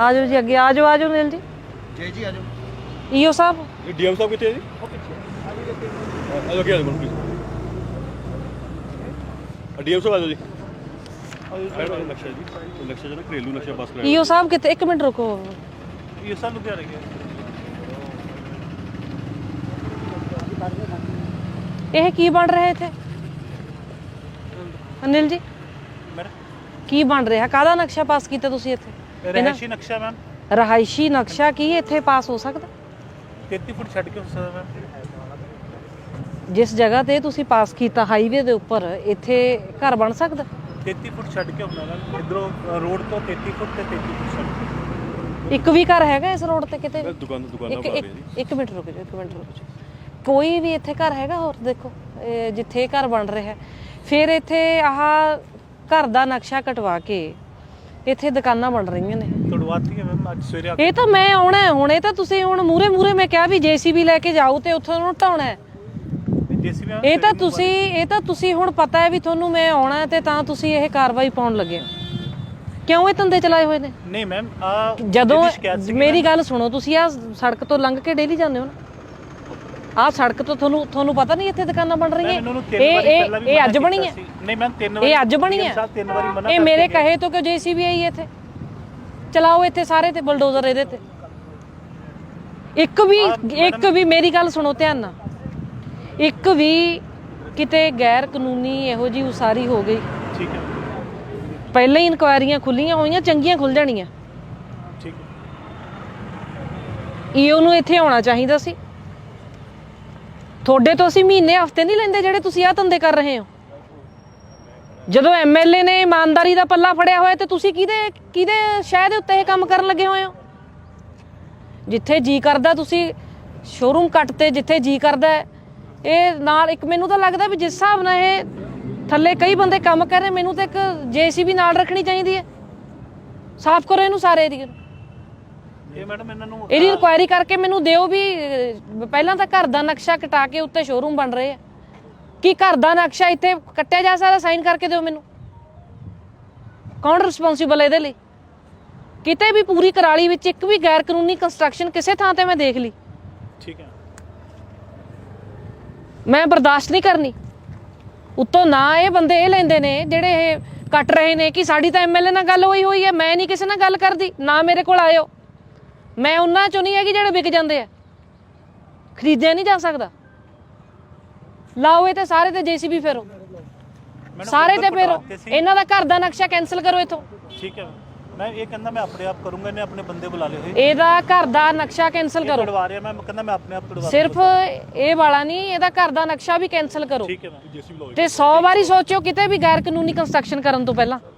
ਆ ਜਾਓ ਜੀ ਅੱਗੇ ਆ ਜਾਓ ਆ ਜਾਓ ਨੀਲ ਜੀ। ਜੈ ਜੀ ਆਜੋ। ਈਓ ਸਾਹਿਬ। ਇਹ ਡੀਐਮ ਸਾਹਿਬ ਕਿੱਥੇ ਹੈ ਜੀ? ਆਜੋ ਕੀ ਆਜੋ ਪਲੀਜ਼ ਡੀਐਮ ਸਾਹਿਬ ਆਜੋ ਜੀ। ਆਜੋ ਨਕਸ਼ਾ ਜੀ। ਉਹ ਨਕਸ਼ਾ ਜਿਹੜਾ ਘਰੇਲੂ ਨਕਸ਼ਾ ਪਾਸ ਕਰਾਇਆ। ਈਓ ਸਾਹਿਬ ਕਿਤੇ ਇੱਕ ਮਿੰਟ ਰੁਕੋ। ਇਹ ਸਭ ਲੁਧਿਆਣੇ ਗਿਆ ਇਹ ਕੀ ਬਣ ਰਿਹਾ ਇੱਥੇ? ਅਨਿਲ ਜੀ। ਮੈਡਮ। ਕੀ ਬਣ ਰਿਹਾ? ਕਾਹਦਾ ਨਕਸ਼ਾ ਪਾਸ ਕੀਤਾ ਤੁਸੀਂ ਇੱਥੇ? ਰਹਿਸ਼ੀ ਨਕਸ਼ਾ ਮੈਮ? ਰਹਾਇਸ਼ੀ ਨਕਸ਼ਾ ਕੀ ਇੱਥੇ ਪਾਸ ਹੋ ਸਕਦਾ? 33 ਫੁੱਟ ਛੱਡ ਕੇ ਹੋ ਸਕਦਾ ਮੈਮ। ਜਿਸ ਜਗ੍ਹਾ ਤੇ ਤੁਸੀਂ ਪਾਸ ਕੀਤਾ ਹਾਈਵੇ ਦੇ ਉੱਪਰ ਇੱਥੇ ਘਰ ਬਣ ਸਕਦਾ? 33 ਫੁੱਟ ਛੱਡ ਕੇ ਹੁੰਦਾ ਮੈਮ। ਇਧਰੋਂ ਰੋਡ ਤੋਂ 33 ਫੁੱਟ ਤੇ 33 ਫੁੱਟ ਛੱਡ ਕੇ। ਇੱਕ ਵੀ ਘਰ ਹੈਗਾ ਇਸ ਰੋਡ ਤੇ ਕਿਤੇ? ਵੀ? ਦੁਕਾਨ ਦੁਕਾਨਾਂ ਇੱਕ ਇੱਕ ਰਹੀ ਜੀ। ਇੱਕ ਮਿੰਟ ਰੁਕ ਜਾਓ ਇੱਕ ਮਿੰਟ ਰੁਕ ਜਾਓ ਕੋਈ ਵੀ ਇੱਥੇ ਘਰ ਹੈਗਾ ਹੋਰ? ਦੇਖੋ ਇਹ ਜਿੱਥੇ ਇਹ ਘਰ ਬਣ ਰਿਹਾ। ਹੈ। ਫਿਰ ਇੱਥੇ ਆਹ ਘਰ ਦਾ ਨਕਸ਼ਾ ਕਟਵਾ ਕੇ ਇੱਥੇ ਦੁਕਾਨਾਂ ਬਣ ਰਹੀਆਂ ਨੇ। ਤੁੜਵਾਤੀ ਹੈ ਮੈਮ ਅੱਜ ਸਵੇਰੇ ਆ ਇਹ ਤਾਂ ਮੈਂ ਆਉਣਾ ਹੈ ਹੁਣ ਇਹ ਤਾਂ ਤੁਸੀਂ ਹੁਣ ਮੂਰੇ ਮੂਰੇ ਮੈਂ ਕਿਹਾ ਵੀ ਜੀਸੀਬੀ ਲੈ ਕੇ ਜਾਓ ਤੇ ਉੱਥੋਂ ਨੂੰ ਢਾਉਣਾ ਹੈ। ਜੇਸੀਬੀ ਇਹ ਤਾਂ ਤੁਸੀਂ ਇਹ ਤਾਂ ਤੁਸੀਂ ਹੁਣ ਪਤਾ ਹੈ ਵੀ ਤੁਹਾਨੂੰ ਮੈਂ ਆਉਣਾ ਹੈ ਤੇ ਤਾਂ ਤੁਸੀਂ ਇਹ ਕਾਰਵਾਈ ਪਾਉਣ ਲੱਗੇ ਹੋ। ਕਿਉਂ ਇਹ ਧੰਦੇ ਚਲਾਏ ਹੋਏ ਨੇ? ਨਹੀਂ ਮੈਮ ਆ ਜਦੋਂ ਮੇਰੀ ਗੱਲ ਸੁਣੋ ਤੁਸੀਂ ਆ ਸੜਕ ਤੋਂ ਲੰਘ ਕੇ ਡੇਲੀ ਜਾਂਦੇ ਹੋ ਨਾ? ਆ ਸੜਕ ਤੋਂ ਤੁਹਾਨੂੰ ਤੁਹਾਨੂੰ ਪਤਾ ਨਹੀਂ ਇੱਥੇ ਦੁਕਾਨਾਂ ਬਣ ਰਹੀਆਂ? ਇਹ ਇਹ ਇਹ ਅੱਜ ਬਣੀ ਹੈ। ਨਹੀਂ ਮੈਮ ਤਿੰਨ ਵਾਰੀ ਇਹ ਅੱਜ ਬਣੀ ਹੈ? ਸਾਹਿਬ ਤਿੰਨ ਵਾਰੀ ਮਨਾ ਇਹ ਮੇਰੇ ਕਹੇ ਤੋਂ ਕਿ ਜੀਸੀਬੀ ਆਈ ਇੱਥੇ। ਚਲਾਓ ਇੱਥੇ ਸਾਰੇ ਤੇ ਬਲਡੋਜ਼ਰ ਇਹਦੇ ਤੇ। ਇੱਕ ਵੀ ਇੱਕ ਵੀ ਮੇਰੀ ਗੱਲ ਸੁਣੋ ਧਿਆਨ ਨਾਲ। ਇੱਕ ਵੀ ਕਿਤੇ ਗੈਰ ਕਾਨੂੰਨੀ ਇਹੋ ਜੀ ਉਸਾਰੀ ਹੋ ਗਈ। ਠੀਕ ਹੈ। ਪਹਿਲਾਂ ਹੀ ਇਨਕੁਆਇਰੀਆਂ ਖੁੱਲੀਆਂ ਹੋਈਆਂ ਚੰਗੀਆਂ ਖੁੱਲ ਜਾਣੀਆਂ। ਠੀਕ ਈਓ ਨੂੰ ਇੱਥੇ ਆਉਣਾ ਚਾਹੀਦਾ ਸੀ। ਤੁਹਾਡੇ ਤੋਂ ਅਸੀਂ ਮਹੀਨੇ, ਹਫ਼ਤੇ ਨਹੀਂ ਲੈਂਦੇ ਜਿਹੜੇ ਤੁਸੀਂ ਆਹ ਧੰਦੇ ਕਰ ਰਹੇ ਹੋ? ਜਦੋਂ ਐਮਐਲਏ ਨੇ ਇਮਾਨਦਾਰੀ ਦਾ ਪੱਲਾ ਫੜਿਆ ਹੋਇਆ, ਤੇ ਤੁਸੀਂ ਕਿਹਦੇ ਕਿਹਦੇ ਸ਼ਹਿ ਦੇ ਉੱਤੇ ਇਹ ਕੰਮ ਕਰਨ ਲੱਗੇ ਹੋਏ ਹੋ? ਜਿੱਥੇ ਜੀ ਕਰਦਾ, ਤੁਸੀਂ ਸ਼ੋਰੂਮ ਕੱਟ ਤੇ ਜਿੱਥੇ ਜੀ ਕਰਦਾ, ਇਹ ਨਾਲ ਇੱਕ ਮੈਨੂੰ ਤਾਂ ਲੱਗਦਾ ਵੀ ਜਿਸ ਹਿਸਾਬ ਨਾਲ ਇਹ ਥੱਲੇ ਕਈ ਬੰਦੇ ਕੰਮ ਕਰ ਰਹੇ, ਮੈਨੂੰ ਤਾਂ ਇੱਕ ਜੇਸੀਬੀ ਨਾਲ ਰੱਖਣੀ ਚਾਹੀਦੀ ਹੈ। ਸਾਫ਼ ਕਰੋ ਇਹਨੂੰ ਸਾਰੇ ਏਰੀਏ ਇਹ ਮੈਡਮ ਇਹਨਾਂ ਨੂੰ ਇਹਦੀ ਇਨਕੁਆਇਰੀ ਕਰਕੇ ਮੈਨੂੰ ਦਿਓ ਵੀ ਅਹ, ਪਹਿਲਾਂ ਤਾਂ ਘਰ ਦਾ ਨਕਸ਼ਾ ਕਟਾ ਕੇ ਉੱਤੇ ਸ਼ੋਰੂਮ ਬਣ ਰਹੇ ਆ। ਕੀ ਘਰ ਦਾ ਨਕਸ਼ਾ ਇੱਥੇ ਕੱਟਿਆ ਜਾ ਸਕਦਾ ਸਾਈਨ ਕਰਕੇ ਦਿਓ ਮੈਨੂੰ। ਕੌਣ ਰਿਸਪੌਂਸੀਬਲ ਹੈ ਇਹਦੇ ਲਈ? ਕਿਤੇ ਵੀ ਪੂਰੀ ਕਰਾਲੀ ਵਿੱਚ ਇੱਕ ਵੀ ਗੈਰ ਕਾਨੂੰਨੀ ਕੰਸਟਰਕਸ਼ਨ ਕਿਸੇ ਥਾਂ ਤੇ ਮੈਂ ਦੇਖ ਲਈ। ਠੀਕ ਹੈ। ਮੈਂ ਬਰਦਾਸ਼ਤ ਨਹੀਂ ਕਰਨੀ। ਉੱਤੋਂ ਨਾ ਇਹ ਬੰਦੇ ਇਹ ਲੈਂਦੇ ਨੇ ਜਿਹੜੇ ਇਹ ਕੱਟ ਰਹੇ ਨੇ ਕਿ ਸਾਡੀ ਤਾਂ ਐਮਐਲਏ ਨਾਲ ਗੱਲ ਹੋਈ ਹੋਈ ਹੈ ਮੈਂ ਨਹੀਂ ਕਿਸੇ ਨਾਲ ਗੱਲ ਕਰਦੀ ਨਾ ਮੇਰੇ ਕੋਲ ਆਇਓ। ਮੈਂ ਉਹਨਾਂ ਚੋਂ ਨਹੀਂ ਹੈਗੀ ਜਿਹੜੇ ਵਿਕ ਜਾਂਦੇ ਆ। ਖਰੀਦਿਆ ਨਹੀਂ ਜਾ ਸਕਦਾ। ਲਾਓ ਇਹ ਤੇ ਸਾਰੇ ਤੇ ਜੀਸੀਬੀ ਫੇਰੋ। ਸਾਰੇ ਤੇ ਫੇਰੋ। ਇਹਨਾਂ ਦਾ ਘਰ ਦਾ ਨਕਸ਼ਾ ਕੈਨਸਲ ਕਰੋ ਇਥੋਂ। ਠੀਕ ਹੈ। ਮੈਂ ਇਹ ਕਹਿੰਦਾ ਮੈਂ ਆਪਣੇ ਆਪ ਕਰੂੰਗਾ ਇਹਨੇ ਆਪਣੇ ਬੰਦੇ ਬੁਲਾ ਲਏ ਹੋਏ। ਇਹਦਾ ਘਰ ਦਾ ਨਕਸ਼ਾ ਕੈਨਸਲ ਕਰੋ। ਤੁੜਵਾ ਰਿਹਾ ਮੈਂ ਕਹਿੰਦਾ ਮੈਂ ਆਪਣੇ ਆਪ ਤੁੜਵਾ ਸਿਰਫ ਇਹ ਵਾਲਾ ਨਹੀਂ ਇਹਦਾ ਘਰ ਦਾ ਨਕਸ਼ਾ ਵੀ ਕੈਨਸਲ ਕਰੋ। ਠੀਕ ਹੈ ਮੈਮ ਜੇਸੀ ਬੁਲਾਓ ਤੇ 100 ਵਾਰੀ ਸੋਚਿਓ ਕਿਤੇ ਵੀ ਗੈਰ ਕਾਨੂੰਨੀ ਕੰਸਟਰਕਸ਼ਨ ਕਰਨ ਤੋਂ ਪਹਿਲਾਂ।